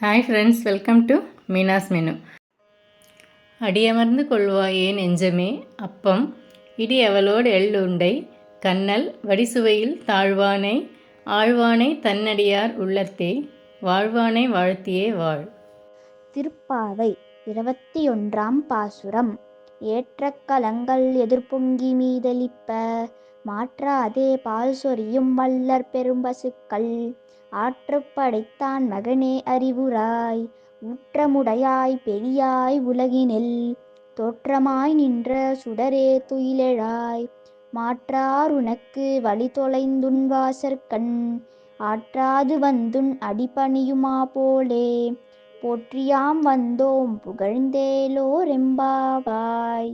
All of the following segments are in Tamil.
Hi friends welcome to Meena's menu அடியமர்ந்து கொள்வாயே நெஞ்சமே அப்பம் இடி அவளோடு எள்ளுண்டை கண்ணல் வடிசுவையில் தாழ்வானை ஆழ்வானை தன்னடியார் உள்ளத்தே வாழ்வானை வாழ்த்தியே வாழ். திருப்பாவை இருபத்தி ஒன்றாம் பாசுரம். ஏற்ற கலங்கள் எதிர்பொங்கி மீதளிப்ப மாற்றாதே பால் சொரியும் வல்லற் பெரும்பசுக்கள் ஆற்றுப்படைத்தான் மகனே அறிவுராய் ஊற்றமுடையாய் பெரியாய் உலகினில் தோற்றமாய் நின்ற சுடரே துயிலெழாய். மாற்றார் உனக்கு வழி தொலைந்துன் வாசற்கண் ஆற்றாது வந்துன் அடிபணியுமா போலே. போற்றியாம் வந்தோம் புகழ்ந்தேலோ ரெம்பாவாய்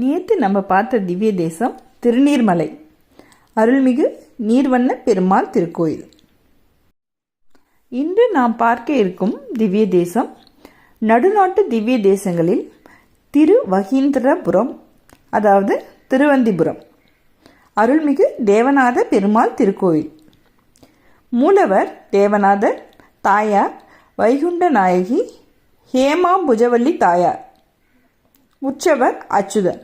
நேற்று நம்ம பார்த்த திவ்ய தேசம் திருநீர்மலை. அருள்மிகு நீர்வண்ண பெருமாள் திருக்கோயில். இன்று நாம் பார்க்க இருக்கும் திவ்ய தேசம் நடுநாட்டு திவ்ய தேசங்களில் திருவகீந்திரபுரம் அதாவது திருவந்திபுரம். அருள்மிகு தேவநாத பெருமாள் திருக்கோயில். மூலவர் தேவநாதர் தாயார் வைகுண்ட நாயகி ஹேமா புஜவல்லி தாயார். உற்சவர் அச்சுதன்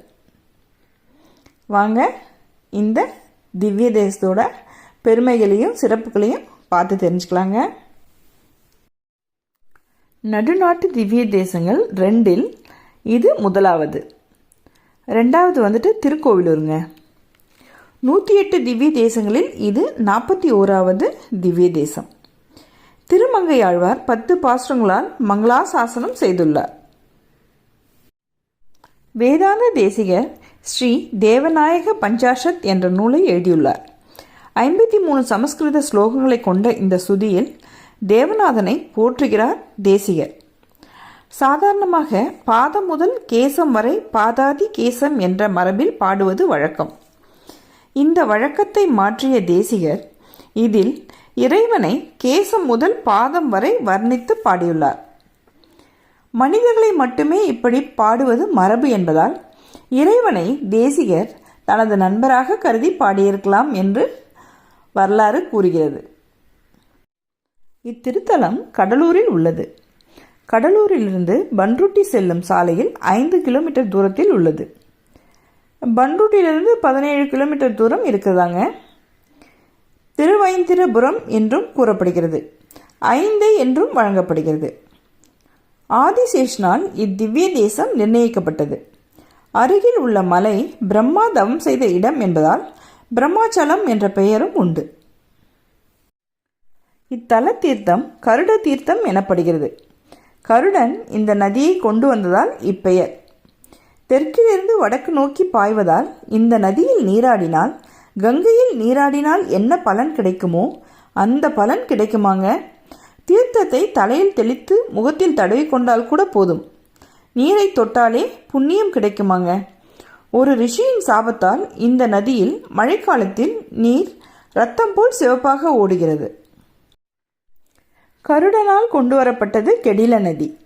வாங்க இந்த திவ்ய தேசத்தோட பெருமைகளையும் சிறப்புகளையும் பார்த்து தெரிஞ்சுக்கலாங்க. நடுநாட்டு திவ்ய தேசங்கள் ரெண்டில் இது முதலாவது. ரெண்டாவது வந்துட்டு திருக்கோவிலூருங்க. நூற்றி எட்டு திவ்ய தேசங்களில் இது நாற்பத்தி ஓராவது திவ்ய தேசம். திருமங்கையாழ்வார் பத்து பாசுரங்களால் மங்களாசாசனம் செய்துள்ளார். வேதாந்த தேசிகர் ஸ்ரீ தேவநாயக பஞ்சாஷத் என்ற நூலை எழுதியுள்ளார். ஐம்பத்தி மூணு சமஸ்கிருத ஸ்லோகங்களை கொண்ட இந்த சுதியில் தேவநாதனை போற்றுகிறார் தேசிகர். சாதாரணமாக பாதம் முதல் கேசம் வரை பாதாதி கேசம் என்ற மரபில் பாடுவது வழக்கம். இந்த வழக்கத்தை மாற்றிய தேசிகர் இதில் இறைவனை கேசம் முதல் பாதம் வரை வர்ணித்து பாடியுள்ளார். மனிதர்களை மட்டுமே இப்படி பாடுவது மரபு என்பதால் இறைவனை தேசிகர் தனது நண்பராக கருதி பாடியிருக்கலாம் என்று வரலாறு கூறுகிறது. இத்திருத்தலம் கடலூரில் உள்ளது. கடலூரிலிருந்து பன்ருட்டி செல்லும் சாலையில் ஐந்து கிலோமீட்டர் தூரத்தில் உள்ளது. பண்ருட்டிலிருந்து பதினேழு கிலோமீட்டர் தூரம் இருக்குதாங்க திருவைந்திரபுரம் என்றும் கூறப்படுகிறது. ஐந்தை என்றும் வழங்கப்படுகிறது. ஆதிசேஷனால் இத்திவ்ய தேசம் நிர்ணயிக்கப்பட்டது. அருகில் உள்ள மலை பிரம்மா தவம் செய்த இடம் என்பதால் பிரம்மாச்சலம் என்ற பெயரும் உண்டு. இத்தல தீர்த்தம் கருட தீர்த்தம் எனப்படுகிறது. கருடன் இந்த நதியை கொண்டு வந்ததால் இப்பெயர். தெற்கிலிருந்து வடக்கு நோக்கி பாய்வதால் இந்த நதியில் நீராடினால் கங்கையில் நீராடினால் என்ன பலன் கிடைக்குமோ அந்த பலன் கிடைக்குமாங்க தீர்த்தத்தை தலையில் தெளித்து முகத்தில் தடவி கொண்டால் கூட போதும். நீரை தொட்டாலே புண்ணியம் கிடைக்குமாங்க. ஒரு ரிஷியின் சாபத்தால் இந்த நதியில் மழைக்காலத்தில் நீர் ரத்தம் போல் சிவப்பாக ஓடுகிறது. கருடனால் கொண்டு வரப்பட்டது கெடில நதி.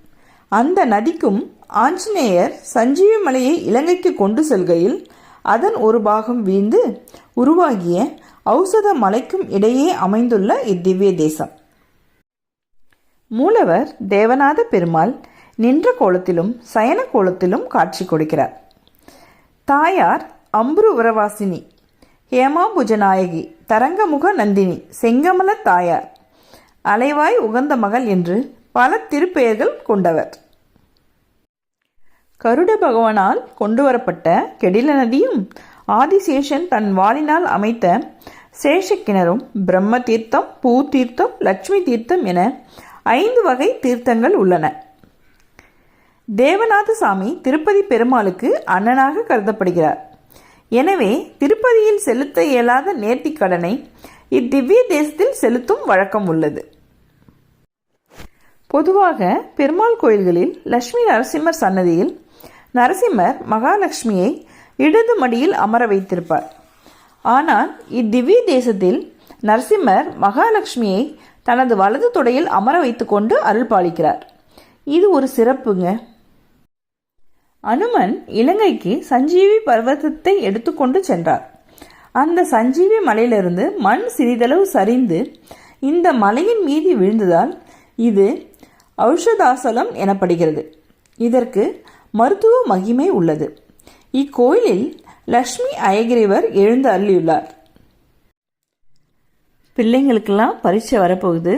அந்த நதிக்கும் ஆஞ்சநேயர் சஞ்சீவி மலையை இலங்கைக்கு கொண்டு செல்கையில் அதன் ஒரு பாகம் வீழ்ந்து உருவாகிய ஔசத மலைக்கும் இடையே அமைந்துள்ள இத்திவ்ய தேசம். மூலவர் தேவநாத பெருமாள் நின்ற கோலத்திலும் சயன கோலத்திலும் காட்சி கொடுக்கிறார். தாயார் அம்புரு உரவாசினி ஹேமாபுஜநாயகி தரங்கமுக நந்தினி செங்கமல தாயார் அலைவாய் உகந்த மகள் என்று பல திருப்பெயர்கள் கொண்டவர். கருட பகவானால் கொண்டு வரப்பட்ட கெடில நதியும் ஆதிசேஷன் தன் வாளினால் அமைத்த சேஷக்கிணறும் பிரம்ம தீர்த்தம் பூ தீர்த்தம் லட்சுமி தீர்த்தம் என ஐந்து வகை தீர்த்தங்கள் உள்ளன. தேவநாத சாமி திருப்பதி பெருமாளுக்கு அண்ணனாக கருதப்படுகிறார். எனவே திருப்பதியில் செலுத்த இயலாத நேர்த்திக் கடனை இத்திவ்ய தேசத்தில் செலுத்தும் வழக்கம் உள்ளது. பொதுவாக பெருமாள் கோயில்களில் லட்சுமி நரசிம்மர் சன்னதியில் நரசிம்மர் மகாலட்சுமியை இடது மடியில் அமர வைத்திருப்பார். ஆனால் இத்திவ்ய தேசத்தில் நரசிம்மர் மகாலட்சுமியை தனது வலது தொடையில் அமர வைத்துக்கொண்டு அருள் பாலிக்கிறார் இது ஒரு சிறப்புங்க. அனுமன் இலங்கைக்கு சஞ்சீவி பர்வதத்தை எடுத்துக்கொண்டு சென்றார். அந்த சஞ்சீவி மலையிலிருந்து மண் சிறிதளவு சரிந்து இந்த மலையின் மீது விழுந்ததால் இது ஔஷதாசலம் எனப்படுகிறது. இதற்கு மருத்துவ மகிமை உள்ளது. இக்கோயிலில் லக்ஷ்மி அயகிரிவர் எழுந்து அருளியுள்ளார் பிள்ளைங்களுக்கெல்லாம் பரீட்சை வரப்போகுது.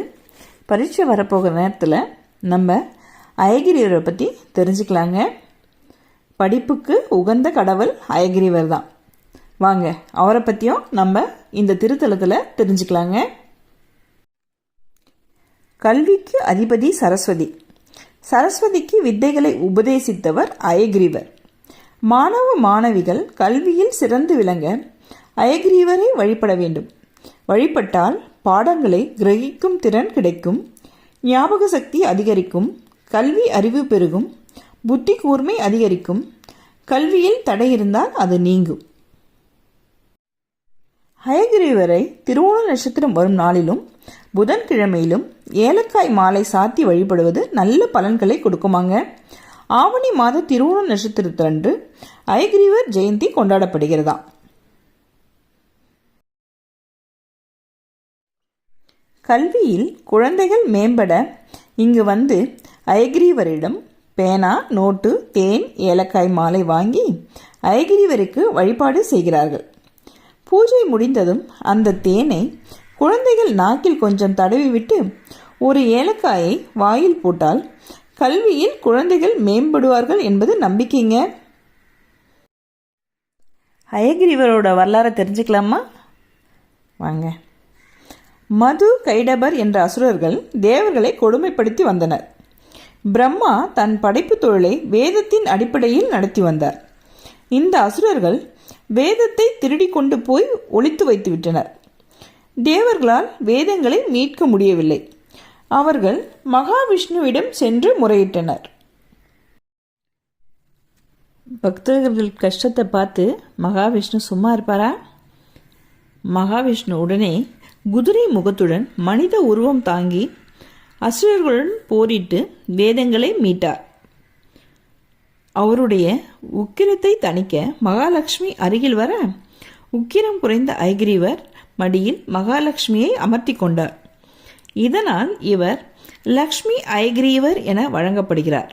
பரீட்சை வரப்போகிற நேரத்தில் நம்ம அயகிரிவரை பற்றி தெரிஞ்சுக்கலாங்க. படிப்புக்கு உகந்த கடவுள் அயகிரிவர் தான். வாங்க அவரை பற்றியும் நம்ம இந்த திருத்தலத்தில் தெரிஞ்சுக்கலாங்க. கல்விக்கு அதிபதி சரஸ்வதி. சரஸ்வதிக்கு வித்தைகளை உபதேசித்தவர் அயகிரிவர். மாணவ மாணவிகள் கல்வியில் சிறந்து விளங்க அயகிரிவரை வழிபட வேண்டும். வழிபட்டால் பாடங்களை கிரகிக்கும் திறன் கிடைக்கும் ஞாபக சக்தி அதிகரிக்கும் கல்வி அறிவு பெருகும் புத்தி கூர்மை அதிகரிக்கும். கல்வியில் தடை இருந்தால் அது நீங்கும். ஹயகிரிவரை திருவோண நட்சத்திரம் வரும் நாளிலும் புதன்கிழமையிலும் ஏலக்காய் மாலை சாத்தி வழிபடுவது நல்ல பலன்களை கொடுக்குமாங்க. ஆவணி மாத திருவோண நட்சத்திரத்தன்று ஐகிரிவர் ஜெயந்தி கொண்டாடப்படுகிறதாம் கல்வியில் குழந்தைகள் மேம்பட இங்கு வந்து அயகிரிவரிடம் பேனா நோட்டு தேன் ஏலக்காய் மாலை வாங்கி அயகிரிவருக்கு வழிபாடு செய்கிறார்கள். பூஜை முடிந்ததும் அந்த தேனை குழந்தைகள் நாக்கில் கொஞ்சம் தடவிவிட்டு ஒரு ஏலக்காயை வாயில் போட்டால் கல்வியில் குழந்தைகள் மேம்படுவார்கள் என்பது நம்பிக்கைங்க. அயகிரிவரோட வரலாறை தெரிஞ்சுக்கலாமா? வாங்க. மது கைடபர் என்ற அசுரர்கள் தேவர்களை கொடுமைப்படுத்தி வந்தனர். பிரம்மா தன் படைப்பு தொழிலை வேதத்தின் அடிப்படையில் நடத்தி வந்தார். இந்த அசுரர்கள் வேதத்தை திருடி கொண்டு போய் ஒழித்து வைத்து விட்டனர். தேவர்களால் வேதங்களை மீட்க முடியவில்லை. அவர்கள் மகாவிஷ்ணுவிடம் சென்று முறையிட்டனர். பக்தர்கள் கஷ்டத்தை பார்த்து மகாவிஷ்ணு சும்மா இருப்பாரா? மகாவிஷ்ணு உடனே குதிரை முகத்துடன் மனித உருவம் தாங்கி அசுரர்களுடன் போரிட்டு வேதங்களை மீட்டார். அவருடைய உக்கிரத்தை தணிக்க மகாலட்சுமி அருகில் வர உக்கிரம் குறைந்த ஐகிரிவர் மடியில் மகாலட்சுமியை அமர்த்தி கொண்டார். இதனால் இவர் லக்ஷ்மி ஐகிரீவர் என வழங்கப்படுகிறார்.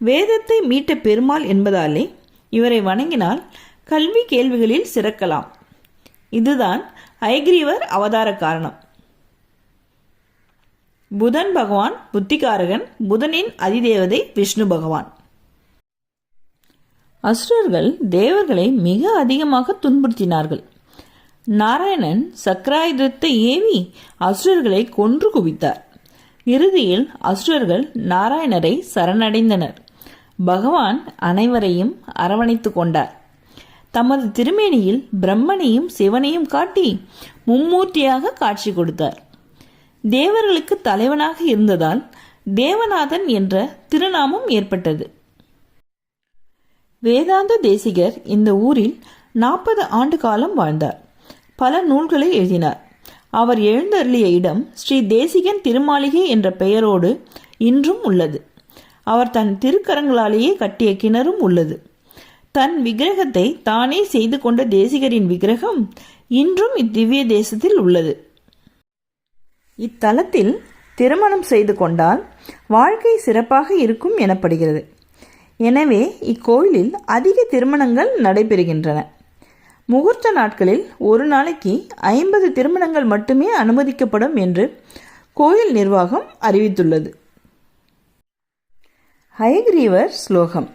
வேதத்தை மீட்ட பெருமாள் என்பதாலே இவரை வணங்கினால் கல்வி கேள்விகளில் சிறக்கலாம். இதுதான் ஐகிரீவர் அவதார காரணம். புதன் பகவான் புத்திகாரகன் புதனின் அதிதேவதை விஷ்ணு பகவான். அசுரர்கள் தேவர்களை மிக அதிகமாக துன்புறுத்தினார்கள். நாராயணன் சக்கராயுதத்தை ஏவி அசுரர்களை கொன்று குவித்தார். இறுதியில் அசுரர்கள் நாராயணரை சரணடைந்தனர். பகவான் அனைவரையும் அரவணைத்து கொண்டார். தமது திருமேனியில் பிரம்மனையும் சிவனையும் காட்டி மும்மூர்த்தியாக காட்சி கொடுத்தார். தேவர்களுக்கு தலைவனாக இருந்ததால் தேவநாதன் என்ற திருநாமம் ஏற்பட்டது. வேதாந்த தேசிகர் இந்த ஊரில் நாற்பது ஆண்டு காலம் வாழ்ந்தார். பல நூல்களை எழுதினார். அவர் எழுந்தருளிய இடம் ஸ்ரீ தேசிகன் திருமாளிகை என்ற பெயரோடு இன்றும் உள்ளது. அவர் தன் திருக்கரங்களாலேயே கட்டிய கிணறும் உள்ளது. தன் விக்கிரகத்தை தானே செய்து கொண்ட தேசிகரின் விக்கிரகம் இன்றும் இத்திவ்ய தேசத்தில் உள்ளது. இத்தலத்தில் திருமணம் செய்து கொண்டால் வாழ்க்கை சிறப்பாக இருக்கும் எனப்படுகிறது. எனவே இக்கோயிலில் அதிக திருமணங்கள் நடைபெறுகின்றன. முகூர்த்த நாட்களில் ஒரு நாளைக்கு ஐம்பது திருமணங்கள் மட்டுமே அனுமதிக்கப்படும் என்று கோயில் நிர்வாகம் அறிவித்துள்ளது. ஹயக்ரீவர் ஸ்லோகம்.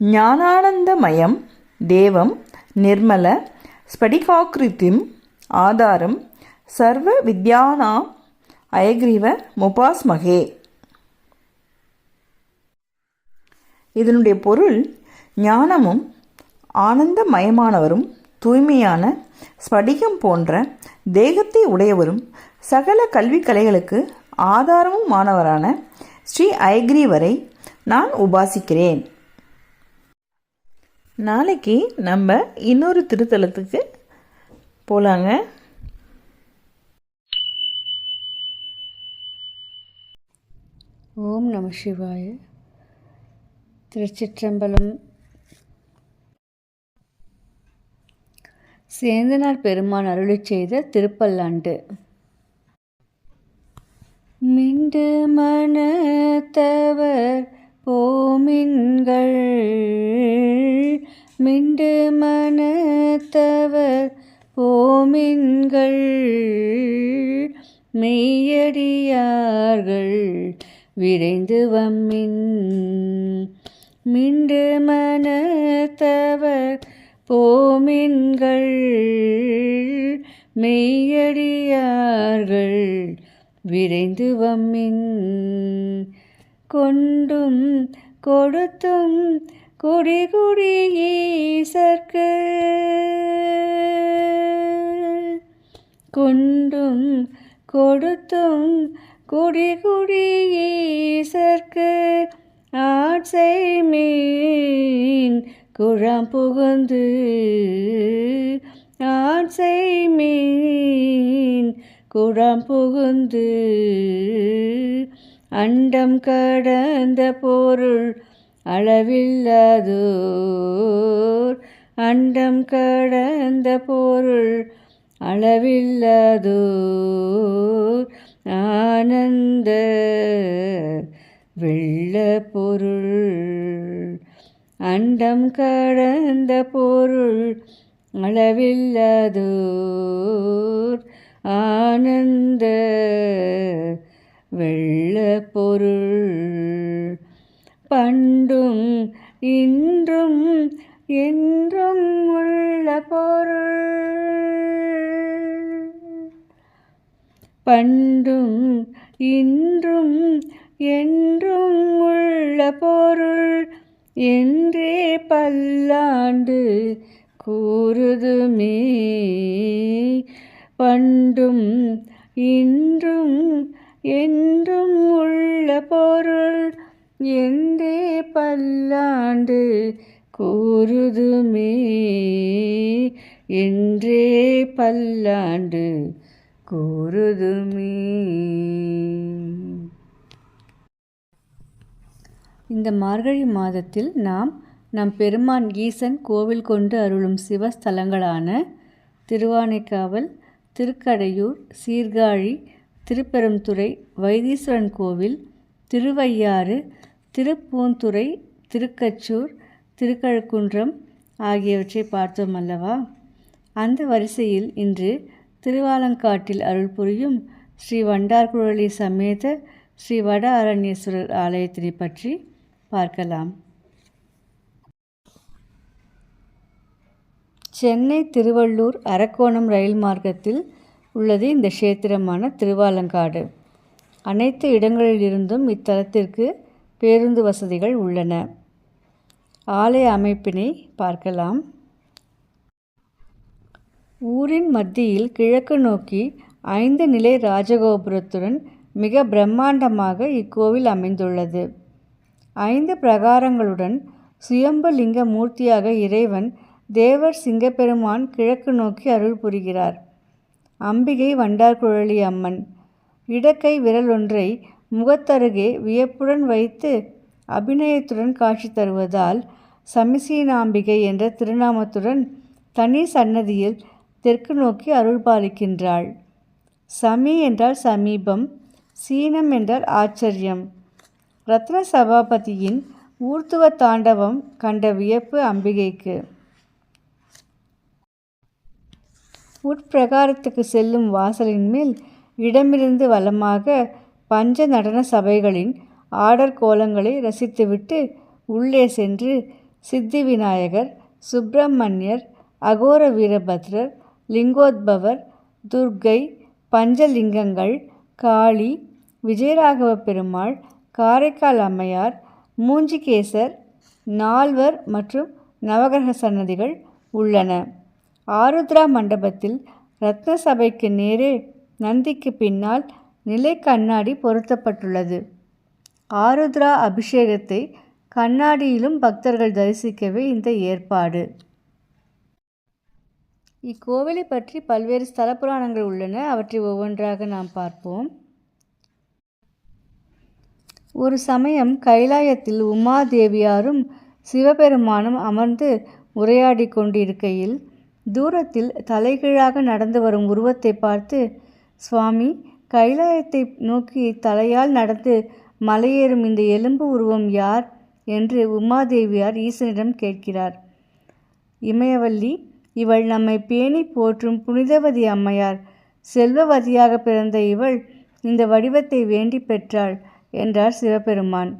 ஞானானந்தமயம் தேவம் நிர்மல ஸ்படிகாக்கிருத்திம் ஆதாரம் சர்வ வித்யானாம் அயக்ரீவ முபாஸ்மகே. இதனுடைய பொருள் ஞானமும் ஆனந்தமயமானவரும் தூய்மையான ஸ்படிகம் போன்ற தேகத்தை உடையவரும் சகல கல்வி கலைகளுக்கு ஆதாரமும் மாணவரான ஸ்ரீ அயக்ரீவரை நான் உபாசிக்கிறேன். நாளைக்கு நம்ம இன்னொரு திருத்தலத்துக்கு போகலாங்க ஓம் நம சிவாய. திருச்சிற்றம்பலம். சேந்தனார் பெருமான் அருளிச் செய்த திருப்பல்லாண்டு. மிண்டு மனத்தவர் போமின்கள். மிண்டு மனத்தவர் போமின்கள். மெய்யடியார்கள் விரைந்து வம்மின். மிண்டு மனத்தவர் போமின்கள். மெய்யடியார்கள் விரைந்து வம்மின். கொண்டும் கொடுத்தும் குடிகுடி ஈசற்கு கொண்டும் கொடுத்தும் குடிகுடி ஈசற்கு ஆட்சை மீன் குழாம் புகுந்து. ஆட்சை மீன் குழாம் புகுந்து. அண்டம் கடந்த பொருள் அளவில்லாதோர். அண்டம் கடந்த பொருள் அளவில்லாதோர். ஆனந்த வெள்ள பொருள். அண்டம் கடந்த பொருள் அளவில்லாதோர். ஆனந்த வெள்ள பொருள். பண்டும் இன்றும் என்றும் உள்ள பொருள். பண்டும் இன்றும் என்றும் உள்ள பொருள். என்றே பல்லாண்டு கூறுதுமே. பண்டும் இன்றும் என்றும் உள்ள பொருள் என்றே பல்லாண்டு கூறுதுமே? என்றே பல்லாண்டு கூறுதுமே. இந்த மார்கழி மாதத்தில் நாம் நம் பெருமான் ஈசன் கோவில் கொண்டு அருளும் சிவஸ்தலங்களான திருவானைக்காவல் திருக்கடையூர் சீர்காழி திருப்பெரும்துறை வைத்தீஸ்வரன் கோவில் திருவையாறு திருப்பூந்துறை திருக்கச்சூர் திருக்கழுக்குன்றம் ஆகியவற்றை பார்த்தோம் அல்லவா? அந்த வரிசையில் இன்று திருவாலங்காட்டில் அருள் புரியும் ஸ்ரீ வண்டார்குழலி சமேத ஸ்ரீ வட அரண்யேஸ்வரர் ஆலயத்தினை பற்றி பார்க்கலாம். சென்னை திருவள்ளூர் அரக்கோணம் ரயில் மார்க்கத்தில் உள்ளது இந்த க்ஷேத்திரமான திருவாலங்காடு. அனைத்து இடங்களிலிருந்தும் இத்தலத்திற்கு பேருந்து வசதிகள் உள்ளன. ஆலய அமைப்பினை பார்க்கலாம். ஊரின் மத்தியில் கிழக்கு நோக்கி ஐந்து நிலை ராஜகோபுரத்துடன் மிக பிரம்மாண்டமாக இக்கோவில் அமைந்துள்ளது. ஐந்து பிரகாரங்களுடன் சுயம்பு லிங்க மூர்த்தியாக இறைவன் தேவர் சிங்கப்பெருமான் கிழக்கு நோக்கி அருள் புரிகிறார். அம்பிகை வண்டார்குழலி அம்மன் இடக்கை விரல் ஒன்றை முகத்தருகே வியப்புடன் வைத்து அபிநயத்துடன் காட்சி தருவதால் சமிசீனாம்பிகை என்ற திருநாமத்துடன் தனி சன்னதியில் தெற்கு நோக்கி அருள்பாலிக்கின்றாள். சமி என்றால் சமீபம் சீனம் என்றால் ஆச்சரியம். ரத்ன சபாபதியின் ஊர்த்துவ தாண்டவம் கண்ட வியப்பு அம்பிகைக்கு. உட்பிரகாரத்துக்கு செல்லும் வாசலின் மேல் இடமிருந்து வலமாக பஞ்ச நடன சபைகளின் ஆடர் கோலங்களை ரசித்துவிட்டு உள்ளே சென்று சித்தி விநாயகர் சுப்பிரமணியர் அகோர வீரபத்ரர் லிங்கோத்பவர் துர்க்கை பஞ்சலிங்கங்கள் காளி விஜயராகவ பெருமாள் காரைக்கால் அம்மையார் மூஞ்சிகேசர் நால்வர் மற்றும் நவகிரக சன்னதிகள் உள்ளன. ஆருத்ரா மண்டபத்தில் ரத்ன சபைக்கு நேரே நந்திக்கு பின்னால் நிலை கண்ணாடி பொருத்தப்பட்டுள்ளது. ஆருத்ரா அபிஷேகத்தை கண்ணாடியிலும் பக்தர்கள் தரிசிக்கவே இந்த ஏற்பாடு. இக்கோவிலை பற்றி பல்வேறு ஸ்தல புராணங்கள் உள்ளன. அவற்றை ஒவ்வொன்றாக நாம் பார்ப்போம். ஒரு சமயம் கைலாயத்தில் உமாதேவியாரும் சிவபெருமானும் அமர்ந்து உரையாடி கொண்டிருக்கையில் தூரத்தில் தலைகீழாக நடந்து வரும் உருவத்தை பார்த்து சுவாமி கைலாயத்தை நோக்கி தலையால் நடந்து மலையேறும் இந்த எலும்பு உருவம் யார்? என்று உமாதேவியார் ஈசனிடம் கேட்கிறார். இமயவல்லி இவள் நம்மை பேணி போற்றும் புனிதவதி அம்மையார். செல்வவதியாக பிறந்த இவள் இந்த வடிவத்தை வேண்டி பெற்றாள் என்றார் சிவபெருமான்.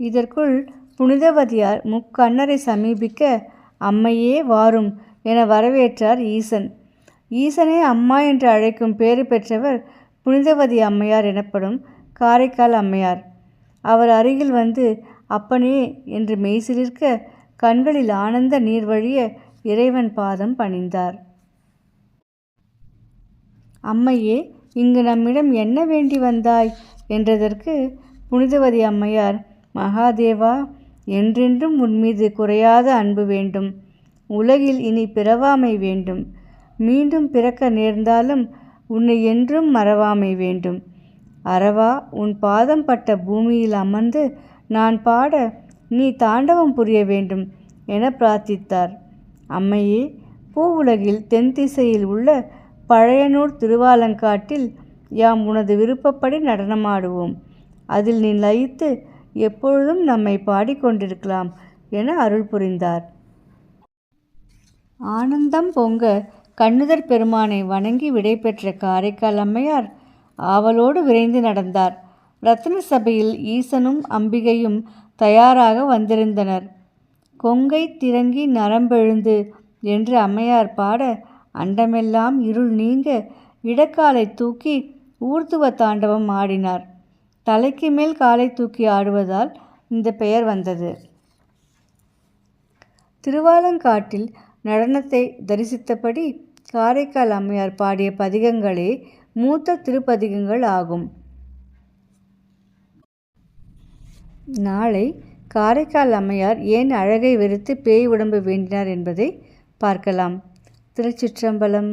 இதற்குள் புனிதவதியார் முக்கண்ணரை சமீபிக்க அம்மையே வாரும் என வரவேற்றார் ஈசன். ஈசனே அம்மா என்று அழைக்கும் பேறு பெற்றவர் புனிதவதி அம்மையார் எனப்படும் காரைக்கால் அம்மையார். அவர் அருகில் வந்து அப்பனே என்று மெய்சிலிருக்க கண்களில் ஆனந்த நீர் வழிய இறைவன் பாதம் பணிந்தார். அம்மையே இங்கு நம்மிடம் என்ன வேண்டி வந்தாய்? என்றதற்கு புனிதவதி அம்மையார் மகாதேவா என்றென்றும் உன்மீது குறையாத அன்பு வேண்டும். உலகில் இனி பிறவாமை வேண்டும். மீண்டும் பிறக்க நேர்ந்தாலும் உன்னை என்றும் மறவாமை வேண்டும். அறவா உன் பாதம் பட்ட பூமியில் அமர்ந்து நான் பாட நீ தாண்டவம் புரிய வேண்டும் என பிரார்த்தித்தார். அம்மையே பூவுலகில் தென் திசையில் உள்ள பழையனூர் திருவாலங்காட்டில் யாம் உனது விருப்பப்படி நடனமாடுவோம். அதில் நீ லயித்து எப்பொழுதும் நம்மை பாடிக்கொண்டிருக்கலாம் என அருள் புரிந்தார். ஆனந்தம் பொங்க கண்ணுதர் பெருமானை வணங்கி விடைபெற்ற காரைக்கால் அம்மையார் ஆவலோடு விரைந்து நடந்தார். ரத்ன சபையில் ஈசனும் அம்பிகையும் தயாராக வந்திருந்தனர். கொங்கை திறங்கி நரம்பெழுந்து என்று அம்மையார் பாட அண்டமெல்லாம் இருள் நீங்க இடக்காலை தூக்கி ஊர்த்துவ தாண்டவம் ஆடினார். தலைக்கு மேல் காலை தூக்கி ஆடுவதால் இந்த பெயர் வந்தது. திருவாலங்காட்டில் நடனத்தை தரிசித்தபடி காரைக்கால் அம்மையார் பாடிய பதிகங்களே மூத்த திருப்பதிகங்கள் ஆகும். நாளை காரைக்கால் அம்மையார் ஏன் அழகை வெறுத்து பேய் உடம்பு வேண்டினார் என்பதை பார்க்கலாம். திருச்சிற்றம்பலம்